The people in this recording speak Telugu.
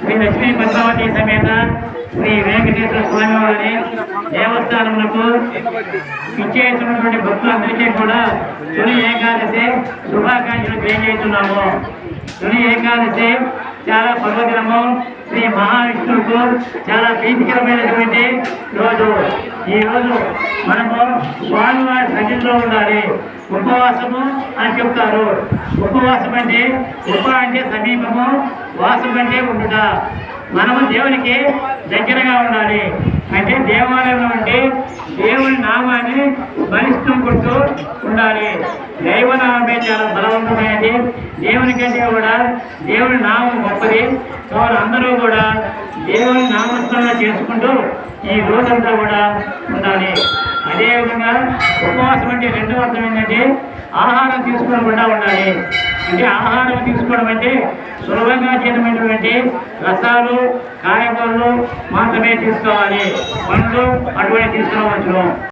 శ్రీ లక్ష్మీ పద్మావతి సమేత శ్రీ వెంకటేశ్వర స్వామి వారి దేవస్థానములకు ఇచ్చేస్తున్నటువంటి భక్తులందరికీ కూడా తొలి ఏకాదశి శుభాకాంక్షలు తెలియజేస్తున్నాము. తొలి ఏకాదశి చాలా పర్వదినము. శ్రీ మహావిష్ణువుకు చాలా ప్రీతికరమైనటువంటి రోజు. ఈ రోజు మనము స్వామివారి సన్నిధిలో ఉండాలి. ఉపవాసము అని చెప్తారు. ఉపవాసం అంటే ఉప అంటే సమీపము వాసం అంటే ఉండుట. మనము దేవునికి దగ్గరగా ఉండాలి. అంటే దేవాలయంలో ఉంటే దేవుని నామాన్ని స్మరిస్తుంకుంటూ ఉండాలి. దైవనామే చాలా బలవంతమైనది. దేవుని కంటే కూడా దేవుని నామం గొప్పది. వారు అందరూ కూడా దేవుని నామస్మరణ చేసుకుంటూ ఈ రోజంతా కూడా ఉండాలి. అదేవిధంగా ఉపవాసం అంటే రెండవ అర్థం ఏంటంటే ఆహారం తీసుకోకుండా ఉండాలి. అంటే ఆహారం తీసుకోవడం అంటే సులభంగా చేయమైనటువంటి రసాలు కాయగూరలు మాత్రమే తీసుకోవాలి. పండ్లు అటువంటి తీసుకోవచ్చు